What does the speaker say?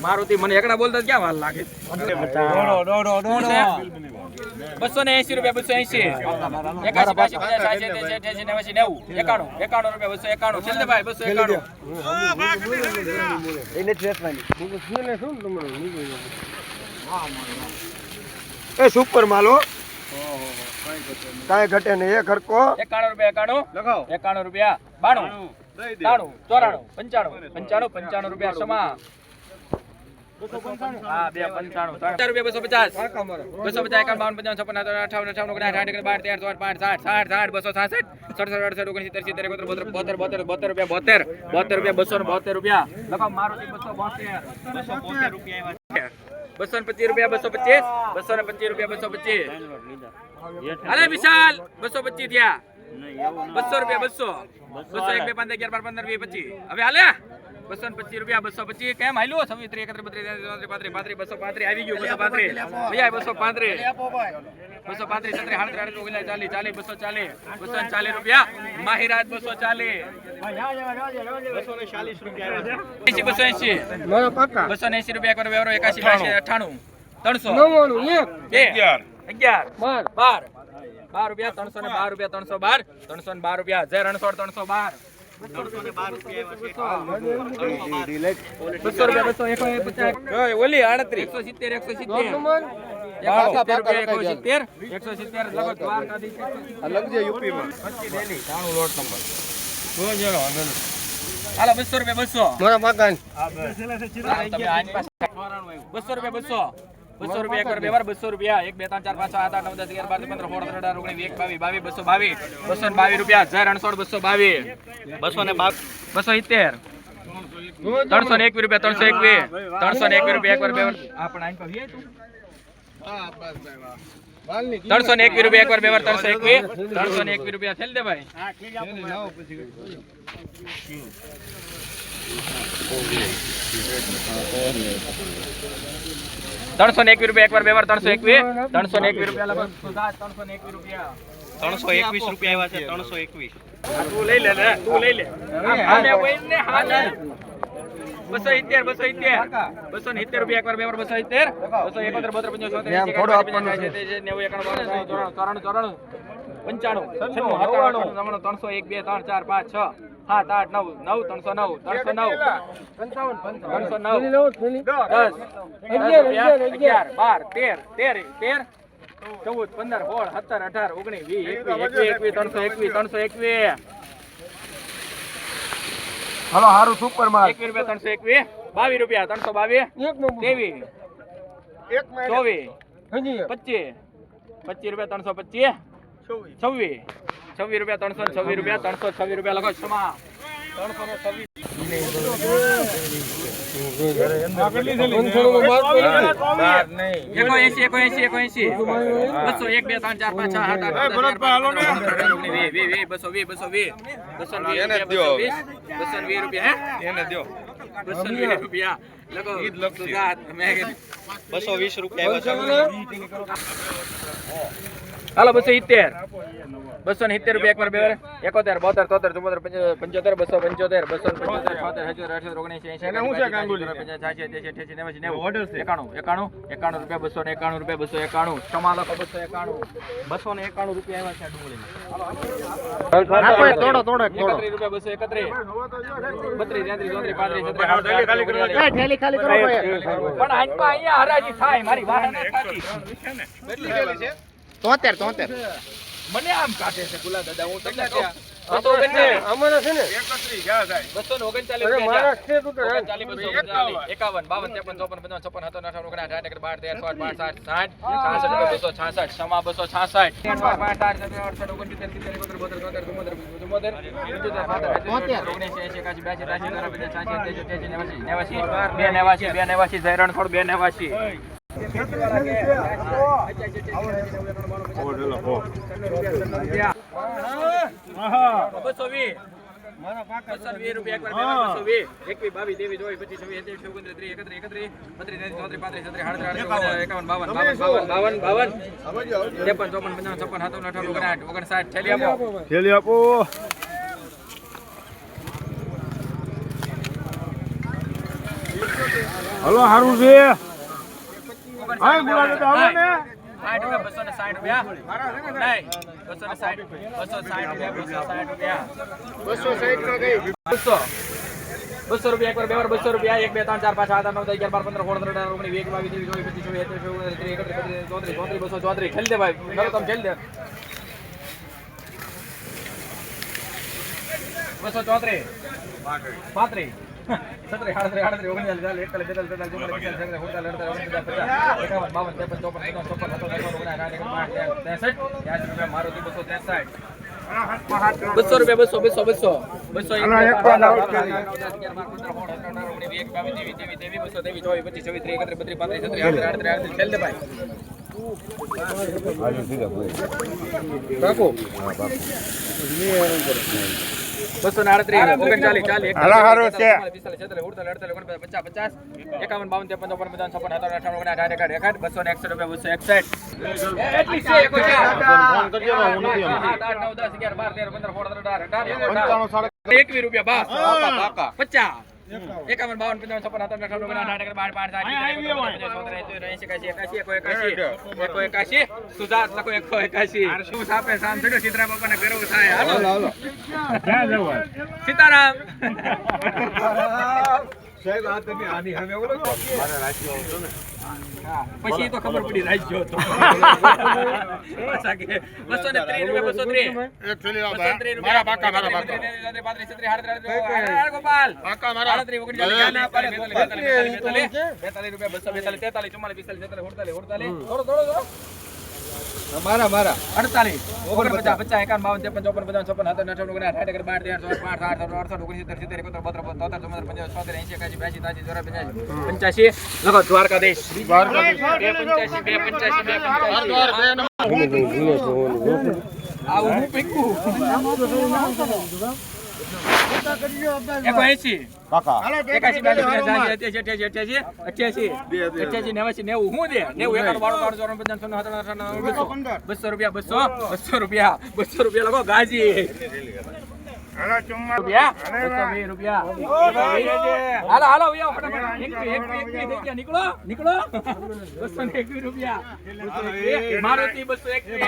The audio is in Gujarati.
મારુતિ મને એકડા બોલતા ક્યાં વાર લાગે બસો ને એસી રૂપિયા બસો એસી એકાશી પાસી પચાસ સિત્તેર એંશી અઠ્યાસી નેવાસી નેવું એકાણું એકાણું રૂપિયા બસો એકાણું છેલ્લે ભાઈ બસો એકાણું એ સુપર માલ. હો કાંઈ ઘટે નહીં. એક હરકો. એકાણું રૂપિયા એકાણું. એકાણું રૂપિયા. બાણું. તાણું ચોરાણું. પંચાણું. પંચાણું પંચાણું રૂપિયા પંચાણું. બસો પચાસ. બસો પચાસ એકાવન પંચાવન છપ્પન અઠાવન અઠાવન સાઠ એકડ બાર તેર ચોર પાંચ સાઠ સાઠ સાઠ બસો સાસઠ સડસઠ અડસઠ સિત્તેર એકોતેર બોતેર બોતેર બોતેર બોતેર રૂપિયા બોતેર. બોતેર રૂપિયા બસો ને બોતેર રૂપિયા. લખો બસો બોતેર. બસો બોતેર રૂપિયા બસો પચીસ રૂપિયા બસો પચીસ બસો ને પચીસ રૂપિયા બસો પચીસ અરે વિશાલ બસો પચીસ થયા. બસો રૂપિયા, બસો. બસો એક, બે, પાંચ, અગિયાર, બાર, પંદર, વીસ, પચીસ. હવે હાલે? બસો ને પચીસ રૂપિયા બસો પચીસ કેમ હાલ્યો? છવ્વીસ ત્રીસ એકત્રીસ બત્રીસ પાંત્રીસ પાંત્રીસ બસો પાંત્રીસ આવી ગયું, બસો પાંત્રીસ ભાઈ બસો પાંત્રીસ બસો પાંત્રીસ ચાલીસ ચાલીસ બસો ચાલીસ બસો ચાલીસ રૂપિયા. માહિરાજ બસો ચાલીસ બસો એસી બસો એસી રૂપિયા કરો વેરો એકાશી બાસી અઠાણું. ત્રણસો. અગિયાર. અગિયાર. બાર. બાર. રૂપિયા ત્રણસો ને બાર રૂપિયા ત્રણસો બાર. ત્રણસો ને બાર રૂપિયા જય અણસો ત્રણસો બાર. બસો રૂપિયા બસો એકસો પચાસ. ઓલી આડત્રીસ. એકસો સિત્તેર એકસો સિત્તેર. હાલો બસો રૂપિયા બસો. મારા પાકા બસો. રૂપિયા બસો. બસો રૂપિયા એક બે વાર બસો રૂપિયા. એક બે ત્રણ ચાર પાંચ સાત આઠ નવ દસ અગિયાર બાર પંદર સોળ સત્તર અઢાર ઓગણીસ એક બાવીસ બાવીસ બસો બાવીસ. બસો ને બાવીસ રૂપિયા. હજાર રણસોડ બસો બાવીસ. બસો ને બસો સિત્તેર. ત્રણસો ને એકવીસ રૂપિયા ત્રણસો એકવીસ. ત્રણસો ને એકવીસ રૂપિયા એક વાર બે વાર. આપણે ત્રણસો ને એકવી રૂપિયા એકવાર બે વાર ત્રણસો એકવી ત્રણસો ને એકવી રૂપિયા થેલ દે ભાઈ. ત્રણસો ને એકવી રૂપિયા એક વાર બે વાર ત્રણસો એકવીસ. ત્રણસો ને એકવી રૂપિયા ત્રણસો ને એકવીસ રૂપિયા. ત્રણસો એકવીસ રૂપિયા આવ્યા છે ત્રણસો એકવીસ. તું લઈ લે તું લઈ લે. બસો સિત્તેર બસો સિત્તેર બસો ને સિત્તેર રૂપિયા એક બે વાર બસો સિત્તેર બસો એકોતેર બોતેર પંચોતેર છોતેર એમ એંસી, થોડું એકાસી, આપવાનું પંચ્યાસી, સિત્તેર, નેવું એકાણું બાણું ત્રેપન, ચોરાણું ચોરાણું પંચાણું છન્નું સત્તાણું અઠ્ઠાણું, નવ્વાણું ત્રણસો એક બે ત્રણ ચાર પાંચ છ સાત આઠ નવ નવ ત્રણસો નવ ત્રણસો નવ ત્રણસો નવ દસ અગિયાર, બાર તેર તેર તેર ચૌદ પંદર સોળ સત્તર અઢાર ઓગણીસ વીસ એકવીસ એકવીસ એકવીસ ત્રણસો એકવીસ ત્રણસો એકવીસ. હાલો હારું સુપર માલ. એકવીસ રૂપિયા ત્રણસો એકવીસ. બાવીસ રૂપિયા ત્રણસો બાવીસ. તેવી ત્રેવીસ. એક ચોવીસ. પચીસ. પચીસ રૂપિયા ત્રણસો પચીસ. છવ્વીસ. છવ્વીસ. રૂપિયા ત્રણસો છવ્વીસ રૂપિયા ત્રણસો છવ્વીસ રૂપિયા લખો ક્ષમા. ત્રણસો ને છવ્વીસ. બસો એક બે ત્રણ ચાર પાંચ છ સાત આઠ બસો વીસ બસો વીસ બસો વીસ બસો વીસ રૂપિયા એને દો વીસ રૂપિયા હાલો બસો સિત્તેર. બસો ને સિત્તેર રૂપિયા એકવાર બે વાર. એકોતેર બોતેર તોતેર ચુમ્મોતેર પંચો- પંચોતેર બસો પંચોતેર બસો પંચોતેર છોતેર ઓગણીસી નેવ્યાસી, નેવું. એકાણું એકાણું એકાણું રૂપિયા બસો ને એકાણું રૂપિયા બસો એકાણું ક્ષમા લખો બસો એકાણું. બસો ને એકાણું રૂપિયા આવ્યા છે એકત્રીસ રૂપિયા બસો એકત્રીસ. બત્રીસ તેત્રીસ ચોત્રીસ પાંત્રીસ પણ અહીંયા હરાજી થાય મારી વાહ ના થતી. તોતેર તોતેર. મને આમ કાઢે છે ગુલા દાદા હું તમને કહું. બે નેવાસી બે નેવાસી. બસો વીસ પચીસ છવ્વીસ સત્યાવીસ ઓગણત્રીસ ત્રીસ એકત્રીસ એકત્રીસ બાવન બાવન બાવન બાવન ત્રેપન ચોપન પંચાવન છપ્પન સાતવન અઠાવન ઓગણસાઠ થેલી આપો થેલી છે. હા, ગુલાબ તો આવો ને. સાઠ રૂપિયા બસો ને સાઠ રૂપિયા. નહીં બસો ને સાઠ બસો સાઠ રૂપિયા બસો સાઠ રૂપિયા. બસો બસો. બસો રૂપિયા બે વાર બસો રૂપિયા એક બે ત્રણ ચાર પાંચ આઠ નવ દસ અગિયાર બાર પંદર સોળ અઢાર ઓગણીસ વીસ બાવીસ ત્રેવીસ ચોવીસ પચીસ ત્રીસ એકત્રીસ ચોત્રીસ ચોત્રીસ બસો ચોત્રીસ. ખેલ દે ભાઈ. કરો તમે ખેલ દે. બસો ચોત્રીસ. પાંત્રીસ. છત્રીસ આડત્રીસ આડત્રીસ ઓગણચાલીસ ચાલીસ એકતાલીસ બેતાલીસ તેતાલીસ ચુમ્માલીસ પિસ્તાલીસ સુડતાલીસ અડતાલીસ ઓગણપચાસ પચાસ એકાવન બાવન ત્રેપન ચોપન પચાસ છપ્પન સત્તર અઠાવન ઓગણસાઠ બાસઠ ત્રેસઠ ત્યાંસી રૂપિયા મારુતિ બસો ત્રેસઠ બસો રૂપિયા બસો બસો બસો બસો એક, બાવીસ, ત્રેવીસ, ત્રેવીસ, ત્રેવીસ, બસો ત્રેવીસ, ચોવીસ, પચીસ, છવ્વીસ, ત્રીસ, એકત્રીસ, બત્રીસ, પાંત્રીસ, છત્રીસ, આડત્રીસ, આડત્રીસ, આડત્રીસ, દે ભાઈ. બસો ને આડત્રીસ ઓગણચાલીસ. ચાલીસ પચાસ પચાસ. એકાવન બાવન ત્રેપન ચોપન પચાસ છપ્પન સત્તાવન અઠાવન ઓગણસાઠ સાઠ એકાઠ એકાઠ બસો ને એકસઠ રૂપિયા બસો એકસઠ. એક હજાર. આઠ, નવ, દસ, અગિયાર, બાર, તેર, પંદર, સોળ, સત્તર, અઢાર, અઢાર, અઢાર. એકવીસ રૂપિયા બસ. પચાસ. એકાવન. બાવન પંચાવન છપ્પન સત્તાવન અઠાવન ઓગણસાઠ સાઠ એકસઠ બાર પાંચ સિત્તેર, એકાશી એકાશી એકો એકાશી એકો એકાશી. સુધાર લખો એકો એકાશી. શું સાપે સામ ચડ્યો સીતરા બાપાને ફેરવું થાય. હાલો સીતારામ. હા, પછી એ તો ખબર પડી રાજ્યો હતો પાછા કે બસો ને ત્રીસ રૂપિયા બસો ત્રીસ બસો ત્રીસ રૂપિયા પાકા, મારા પાકા. ત્રીસ, પાંત્રીસ, છત્રીસ, આડત્રીસ, આડત્રીસ, હાલ, ગોપાલ આડત્રીસ, ઓગણચાલીસ, ચાલીસ, બેતાલીસ, બેતાલીસ, બેતાલીસ, બેતાલીસ રૂપિયા બસો બેતાલીસ તેતાલીસ ચુમ્માલીસ પિસ્તાલીસ છેતાલીસ અડતાલીસ અડતાલીસ થોડો થોડો થોડો મારા મારા. અડતાલીસ. ઓગણપચાસ. પચાસ એકાવન બાવન ત્રેપન ચોપન પચાસ છપ્પન સત્તર અઠાવન ઓગણસાઠ સાઠ એકર બાર તેર ચોર પાંચ આઠ અડસઠ ઓગણીસ સિત્તેર સિત્તેર એકોતેર બોતેર તોતેર ચુમ્મોતેર પંચાવન છોતેર એંસી એકાસી બ્યાસી ત્યાસી ચોરાસી પંચ્યાસી પંચ્યાસી. લખો દ્વારકાધીશ. બે પંચ્યાસી બે પંચ્યાસી બે પંચ્યાસી. આ ઊભું પીકું એકો બસો રૂપિયા બસો બસો રૂપિયા બસો રૂપિયા લખો ગાજી. મારુતિ બસો એકવી